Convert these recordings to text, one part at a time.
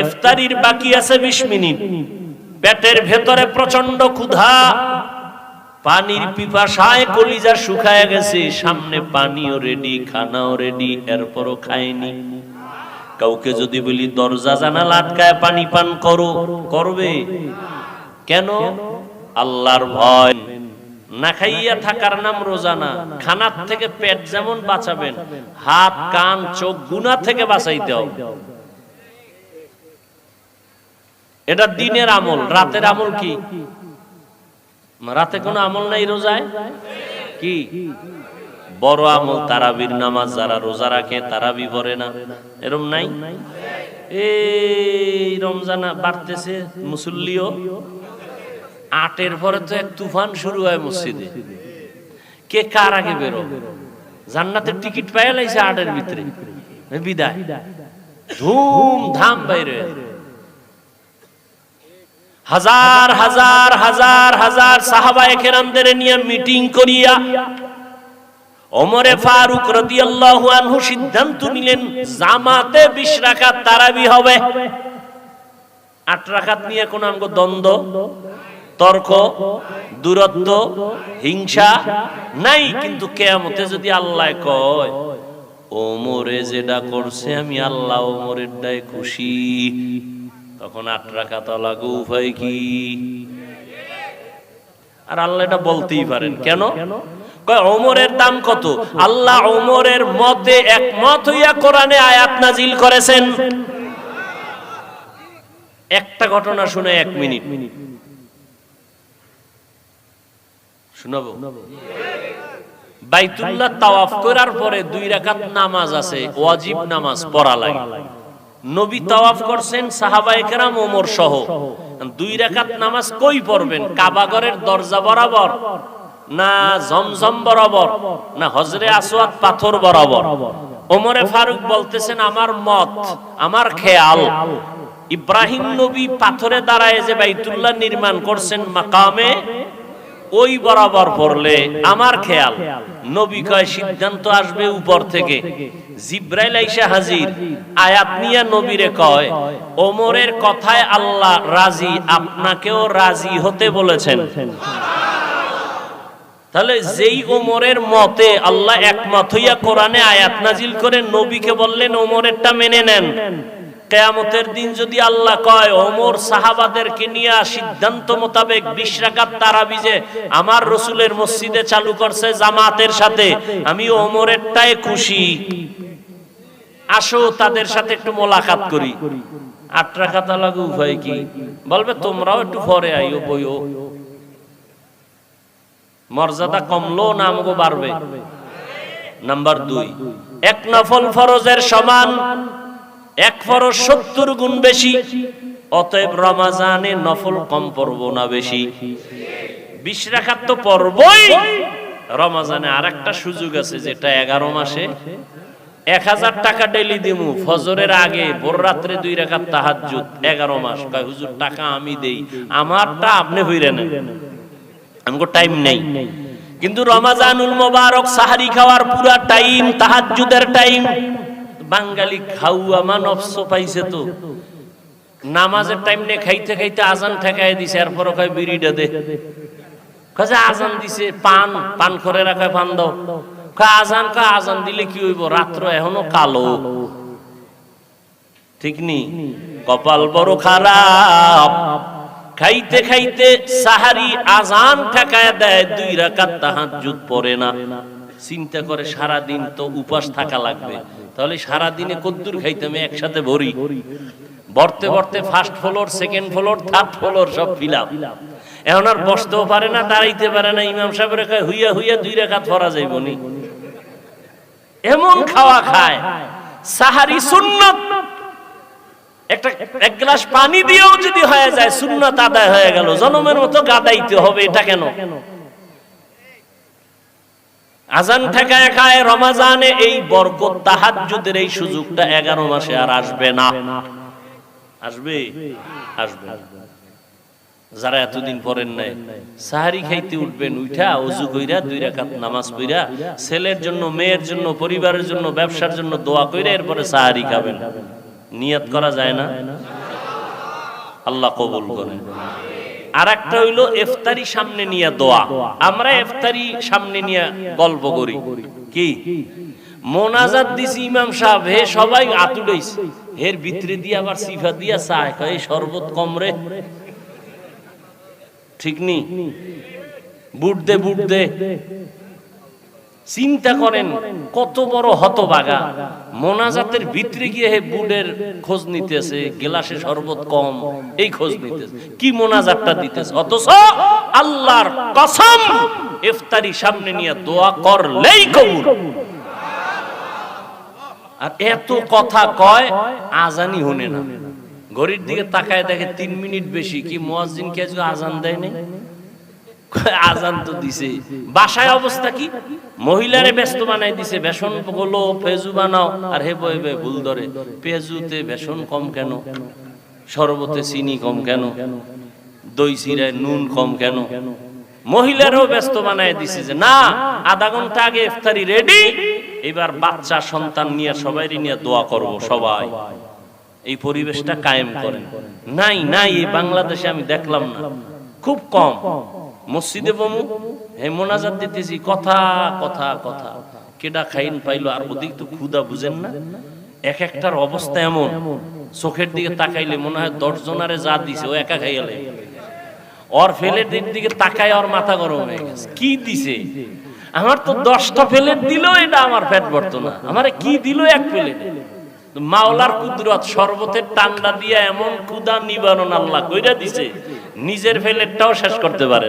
ইফতারির বাকি আছে বিশ মিনিট। পেটের ভেতরে প্রচণ্ড ক্ষুধা। পানির পিপাসায় কলিজা শুকায় গেছে। সামনে পানিও রেডি খানাও রেডি এরপরও খায়নি। কাউকে যদি বলি, দরজা জানালা আটকায়, পানি পান করো। করবে। কেন? আল্লাহর ভয়। না খাইয়া থাকার নাম রোজানা খানার থেকে পেট যেমন বাঁচাবেন, হাত, কান, চোখ গুনা থেকে বাঁচাইতে হবে। এটা দিনের আমল, রাতের আমল কি? রাতে কোনো আমল নাই রোজায়? কি? বড় আমল, তারাবির নামাজ যারা রোজা রাখে, তারাবি পড়ে না। এরম নাই? এই রমজান বাড়তেছে মুসল্লিও। আটের পরে তো এক তুফান শুরু হয় মসজিদে। কে কার আগে বেরো জান্নাতের টিকিট পাইয়া লাইছে আটের ভিতরে। বিদায়। ধুম ধাম বাইরে। হাজার হাজার হাজার হাজার সাহাবায়ে কেরামদের নিয়ে মিটিং করিয়া ওমরে ফারুক রাদিয়াল্লাহু আনহু সিদ্ধান্ত নিলেন, জামাতে 20 রাকাত তারাবি হবে। 8 রাকাত নিয়ে কোন আমগো দ্বন্দ্ব, তর্ক, দূরত্ব, হিংসা নাই, কিন্তু কেয়ামতে যদি আল্লাহ কয়, ওমরে যেটা করছে আমি আল্লাহ ওমরের দায় খুশি। তখন আট রাকাত লাগু উপায় কি আর আল্লাহ এটা বলতেই পারেন, কেন? দাম কত? আল্লাহ মতে একমত হইয়া কোরআনে আয়াত নাজিল করেছেন। একটা ঘটনা শুনে এক মিনিট। শুনাবো? বাইতুল্লাহ তাওয়াফ করার পরে দুই রাকাত নামাজ আছে, ওয়াজিব নামাজ পড়া লাগে। নবী তাওয়াফ করছেন সাহাবা একরাম, ওমর সহ। দুই রাকাত নামাজ কই পড়বেন? কাবাগরের দরজা বরাবর? না জমজম বরাবর? না হজরে আসওয়াদ পাথর বরাবর? ওমরে ফারুক বলতেছেন, আমার মত, আমার খেয়াল, ইব্রাহিম নবী পাথরে দাঁড়ায় যে বাইতুল্লাহ নির্মাণ করছেন, মাকামে ওই বরাবর পড়লে আমার খেয়াল। নবী কয়, সিদ্ধান্ত আসবে উপর থেকে। জিব্রাইল আইসা হাজির। আয়াত নিয়ে নবীরে কয়, ওমরের কথায় আল্লাহ রাজি, আপনাকেও রাজি হতে বলেছেন। তাহলে যেই ওমরের মতে আল্লাহ একমত হইয়া কোরআনে আয়াত নাজিল করে নবীকে বললেন, ওমরেরটা মেনে নেন। কেয়ামতের দিন যদি আল্লাহ কয়, ওমর সাহাবাদেরকে নিয়ে সিদ্ধান্ত মোতাবেক বিশ তারাবি যে আমার রসুলের মসজিদে চালু করছে জামাতের সাথে, আমি ওমরেরটাই খুশি। আসো তাদের সাথে একটু মোলাকাত করি। উভয় কি? বলবে, তোমরাও একটু পরে আইও, বইও। মর্যাদা কমলো না আমাকে বাড়বে? নাম্বার দুই। এক নফল ফরজের সমান এক ফরজ সত্তর গুণ বেশি, অতএব রমাজানে নফল কম পড়ব না বেশি। বিশ রাখাত তো পড়বই। রমাজানে আর একটা সুযোগ আছে, যেটা এগারো মাসে। এক হাজার টাকা ডেলি দিমু, ফজরের আগে, ভোর রাত্রে দুই রেখাত তাহাজুদ এগারো মাস। কয়, হুজুর, টাকা আমি দেই। আমারটা আপনি হইরে নেন। আমাকে টাইম নেই। কিন্তু রমাজানুল মোবারক, সাহারি খাওয়ার পুরা টাইম তাহাজুদের টাইম বাঙালি খাওয়া মানবস পাইছে তো। নামাজের টাইম নে খাইতে খাইতে আজান ঠেকাই দিছে এরপর কয় বিড়িটা দে। কাজে আজান দিছে, পান পান করে রাখায় পান দাও। আজান, কয় আজান দিলে কি হইব? রাত্র এখনও কালো। ঠিক নি? কপাল বড় খারাপ। খাইতে খাইতে সাহারি আজান ঠেকায় দেয়, দুই রাকাত তাহাজ্জুদ পড়ে না। চিন্তা করে সারা দিন তো উপাস থাকা লাগবে। তাহলে সারা দিনে কদ্দুর খাইতাম একসাথে ভরি। বর্তে বর্তে first floor second floor third floor সব ফিলাম। এখন আর বসতেও পারে না দাঁড়াইতে পারে না ইমাম সাহেবের কয় হুইয়া হুইয়া দুই রেখাত ফরা যাইব নি। এমন খাওয়া খায়। সাহারি সুন্নত। একটা এক গ্লাস পানি দিয়েও যদি হয়ে যায় সুন্নত আদায় হয়ে গেল। জনমের মতো গাদাইতে হবে এটা কেন? আজান ঠেকায় খায় রমাজানে এই বরকত তাহাজ্জুদের এই সুযোগটা এগারো মাসে আর আসবে না। আসবে? আসবে। যারা এতদিন পরেন নাই, সাহারি খাইতে উঠবেন উঠা অজু কইরা দুই রাকাত নামাজ পইরা ছেলের জন্য, মেয়ের জন্য, পরিবারের জন্য, ব্যবসার জন্য দোয়া কইরা এরপরে সাহারি খাবেন। নিয়ত করা যায় না? আল্লাহ কবুল করেন। আর একটা হইল ইফতারি সামনে নিয়ে দোয়া। আমরা ইফতারি সামনে নিয়ে গল্প করি। কি? মোনাজাত দিছি ইমাম সাহেব, হে সবাই আতুড়াইছে এর ভিতরে দিয়ে আবার সিফা দিয়া চায় এই শরবত কম রে। ঠিক নি? বুট দে বুট দে। চিন্তা করেন কত বড় হতবাগা। মোনাজাতের ভিতরে গিয়ে হে বুডের খোঁজ নিতেছে গেলাসে শরবত কম এই খোঁজ নিতেছে। কি মোনাজাতটা দিতেছে? অথচ আল্লাহর কসম ইফতারি সামনে নিয়ে দোয়া করলেই কবুল। আর এত কথা কয় আজানি হনে না। ঘড়ির দিকে তাকায় দেখে তিন মিনিট বেশি কি মুয়াজ্জিন কে আজান দেয় নাই আজান তো দিছে। বাসায় অবস্থা কি? মহিলারে ব্যস্ত বানাই দিছে। বেসন পেজু বানাও। আর হে ভুল ধরে। পেজুতে বেসন কম কেন? শরবতে চিনি কম কেন? দই নুন কম কেন? মহিলারও ব্যস্ত বানাই দিছে যে, না, আধা ঘণ্টা আগে ইফতারি রেডি এবার বাচ্চা, সন্তান নিয়ে সবাই নিয়ে দোয়া করব সবাই। এই পরিবেশটা কায়েম করেন। নাই নাই, এই বাংলাদেশে আমি দেখলাম না। খুব কম। মসজিদে বমু, হে মোনাজাত দিতেছি, কথা কথা কথা। কেডা খাইন পাইলো আর ওদিক তো ক্ষুদা বুঝেন না? এক একটার অবস্থা এমন। চোখের দিকে তাকাইলে মনে হয় দশ জনারে যা দিছে, ও একা খাইলে ওর ফেলের দিক তাকায় ওর মাথা গরম হয়ে গেছে। কি দিছে? আমার তো দশটা প্লেট দিল এটা আমার পেট ভরতো না। আমারে কি দিল এক প্লেট মাওলার কুদরত, শরবতের টান্ডা দিয়া এমন কুদা নিবারণ আল্লাহ কইরা দিছে। নিজের প্লেটটাও শেষ করতে পারে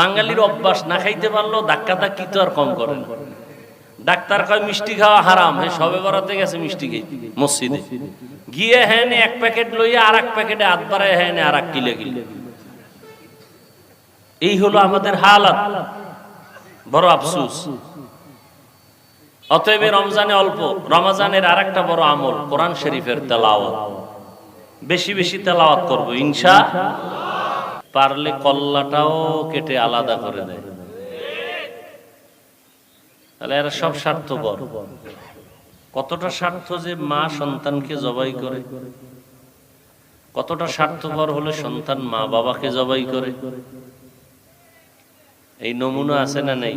বাঙালির অভ্যাস, না খাইতে পারল ধাক্কা ধাক্কি তো আর কম করে ডাক্তার কয়, মিষ্টি খাওয়া হারাম। হে, সবে বরাতে গেছে মিষ্টি খেয়ে মসজিদে। গিয়ে হ্যাঁ এক প্যাকেট লইয়া আর এক প্যাকেটে হাত বাড়ায় হ্যাঁ আর এক কিলে কিলে এই হলো আমাদের হালাত। বড় আফসুস। অতএব রমজানে অল্প, রমজানের আর একটা বড় আমল, কোরআন শরীফের তেলাওয়াত। বেশি বেশি তেলাওয়াত করব, ইনশা পারলে কল্লাটাও কেটে আলাদা করে দেয়। তাহলে এরা সব স্বার্থপর। কতটা স্বার্থ যে মা সন্তানকে জবাই করে? কতটা স্বার্থপর হলে সন্তান মা বাবাকে জবাই করে? এই নমুনা আছে না নেই?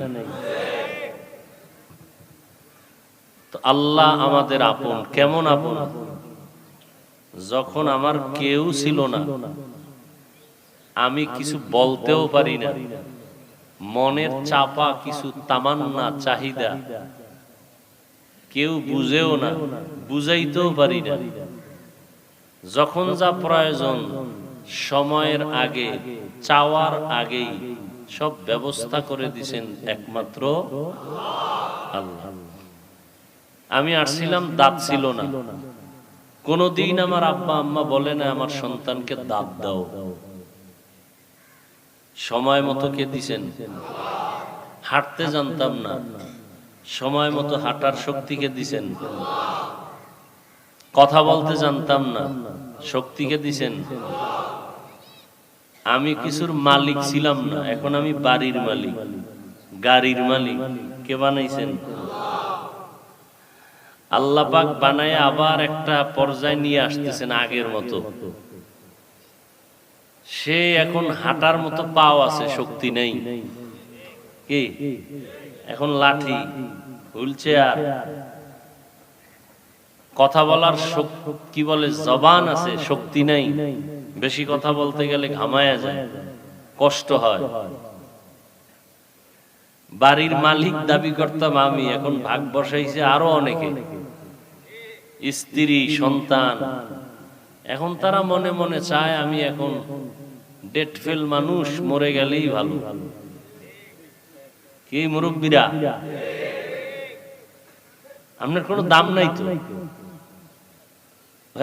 তো আল্লাহ আমাদের আপন, কেমন আপন? যখন আমার কেউ ছিল না, আমি কিছু বলতেও পারি না। মনের চাপা কিছু তামান্না, চাহিদা। কেউ বুঝেও না, বুঝাইতেও পারি না। যখন যা প্রয়োজন, সময়ের আগে, চাওয়ার আগেই সব ব্যবস্থা করে দিছেন একমাত্র আল্লাহ। আমি আসছিলাম দাঁত ছিল না। কোনদিন আমার আব্বা আম্মা বলে না, আমার সন্তানকে দাঁত দাও। সময় মতো কে দিছেন? হাঁটতে জানতাম না। সময় মতো হাঁটার শক্তিকে দিছেন? কথা বলতে জানতাম না। শক্তিকে দিছেন? আমি কিছুর মালিক ছিলাম না, এখন আমি বাড়ির মালিক। গাড়ির মালিক। কে বানাইছেন? আল্লাহ পাক বানায় আবার একটা পর্যায়ে নিয়ে আসতেছেন আগের মতো। সে এখন হাঁটার মতো পাও আছে, শক্তি নেই। কি? এখন লাঠি, হুইল চেয়ার। কথা বলার কি বলে, জবান আছে, শক্তি নেই। বেশি কথা বলতে গেলে ঘামায়া যায়, কষ্ট হয়। বাড়ির মালিক দাবি করতাম আমি, এখন ভাগ বসাইছে আরও অনেকে। স্ত্রী, সন্তান। এখন তারা মনে মনে চায়, আমি এখন ডেট ফেল মানুষ, মরে গেলেই ভালো। কি মুরব্বীরা? আপনার কোনো দাম নাই তো?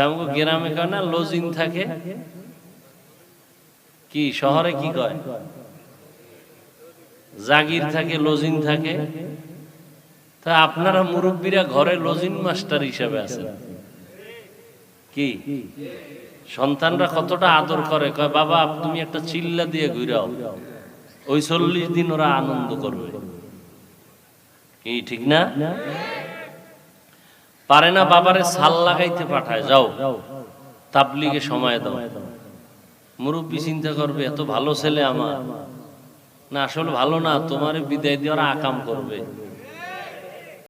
আমাকে গ্রামে কয় না লজিং থাকে। কি, শহরে কি কয়? জাগির থাকে লজিং থাকে। তা আপনারা মুরব্বীরা ঘরে লজিং মাস্টার হিসেবে আছেন। কি? সন্তানরা কতটা আদর করে? কয়, বাবা, তুমি একটা চিল্লা দিয়ে ঘুরাও। ওই চল্লিশ দিন ওরা আনন্দ করবে। কি, ঠিক না? পারে না বাবারে সাল লাগাইতে পাঠায়? যাও। তাবলিগে সময় দাও। মুরব্বী চিন্তা করবে, এত ভালো ছেলে আমার। না, আসলে ভালো না, তোমার বিদায় দেওয়ার আকাম করবে।